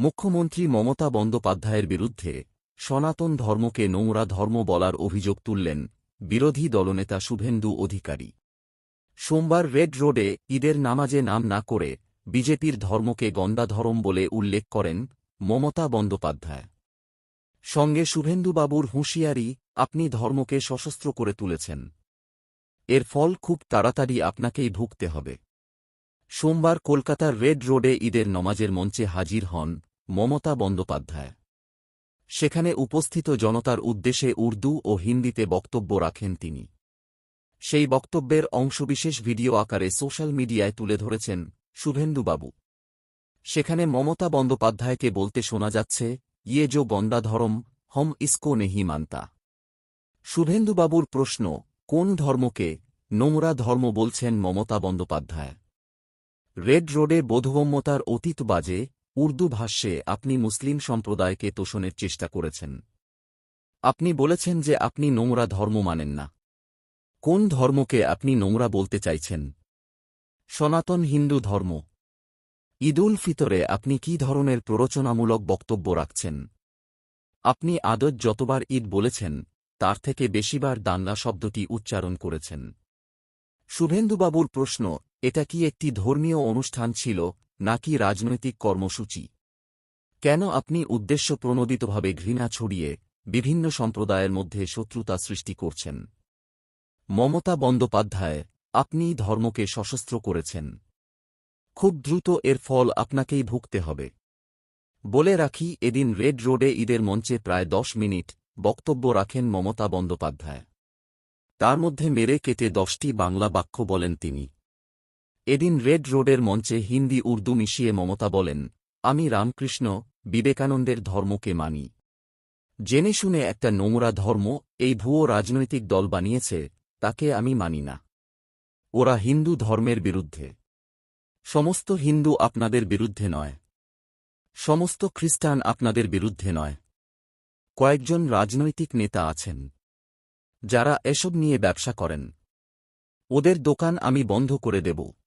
মুখ্যমন্ত্রী মমতা বন্দ্যোপাধ্যায়ের বিরুদ্ধে সনাতন ধর্মকে নোংরা ধর্ম বলার অভিযোগ তুললেন বিরোধী দলনেতা শুভেন্দু অধিকারী। সোমবার রেড রোডে ঈদের নামাজে নাম না করে বিজেপির ধর্মকে গন্ডাধরম বলে উল্লেখ করেন মমতা বন্দ্যোপাধ্যায়। সঙ্গে শুভেন্দুবাবুর হুঁশিয়ারি, আপনি ধর্মকে সশস্ত্র করে তুলেছেন। এর ফল খুব তাড়াতাড়ি আপনাকেই ভুগতে হবে। সোমবার কলকাতার রেড রোডে ঈদের নমাজের মঞ্চে হাজির হন মমতা বন্দ্যোপাধ্যায়। সেখানে উপস্থিত জনতার উদ্দেশ্যে উর্দু ও হিন্দিতে বক্তব্য রাখেন তিনি। সেই বক্তব্যের অংশবিশেষ ভিডিও আকারে সোশ্যাল মিডিয়ায় তুলে ধরেছেন শুভেন্দুবাবু সেখানে মমতা বন্দ্যোপাধ্যায়কে বলতে শোনা যাচ্ছে ইয়ে যো গন্ডাধরম হম ইসকো নেহি মানতা। শুভেন্দুবাবুর প্রশ্ন, কোন ধর্মকে নোংরা ধর্ম বলছেন মমতা বন্দ্যোপাধ্যায়? রেড রোডে বোধগম্যতার অতীত বাজে উর্দু ভাষ্যে আপনি মুসলিম সম্প্রদায়কে তোষণের চেষ্টা করেছেন। আপনি বলেছেন যে আপনি নোংরা ধর্ম মানেন না। কোন ধর্মকে আপনি নোংরা বলতে চাইছেন? সনাতন হিন্দু ধর্ম। ঈদুল ফিতরে আপনি কি ধরনের প্ররোচনামূলক বক্তব্য রাখছেন? আপনি আদত যতবার ঈদ বলেছেন, তার থেকে বেশিবার দাঙ্গা শব্দটি উচ্চারণ করেছেন। শুভেন্দুবাবুর প্রশ্ন, এটা কি একটি ধর্মীয় অনুষ্ঠান ছিল নাকি রাজনৈতিক কর্মসূচি? কেন আপনি উদ্দেশ্যপ্রণোদিতভাবে ঘৃণা ছড়িয়ে বিভিন্ন সম্প্রদায়ের মধ্যে শত্রুতা সৃষ্টি করছেন? মমতা বন্দ্যোপাধ্যায়, আপনি ধর্মকে সশস্ত্র করেছেন। খুব দ্রুত এর ফল আপনাকেই ভুগতে হবে। বলে রাখি, এদিন রেড রোডে ঈদের মঞ্চে প্রায় দশ মিনিট বক্তব্য রাখেন মমতা বন্দ্যোপাধ্যায়। তার মধ্যে মেরে কেটে দশটি বাংলা বাক্য বলেন তিনি। এদিন রেড রোডের মঞ্চে হিন্দি উর্দু মিশিয়ে মমতা বলেন, আমি রামকৃষ্ণ, বিবেকানন্দের ধর্মকে মানি। জেনে শুনে একটা নোংরা ধর্ম এই ভুয়ো রাজনৈতিক দল বানিয়েছে, তাকে আমি মানি না। ওরা হিন্দু ধর্মের বিরুদ্ধে। সমস্ত হিন্দু আপনাদের বিরুদ্ধে নয়। সমস্ত খ্রিস্টান আপনাদের বিরুদ্ধে নয়। কয়েকজন রাজনৈতিক নেতা আছেন। যারা এসব নিয়ে ব্যবসা করেন। ওদের দোকান আমি বন্ধ করে দেব।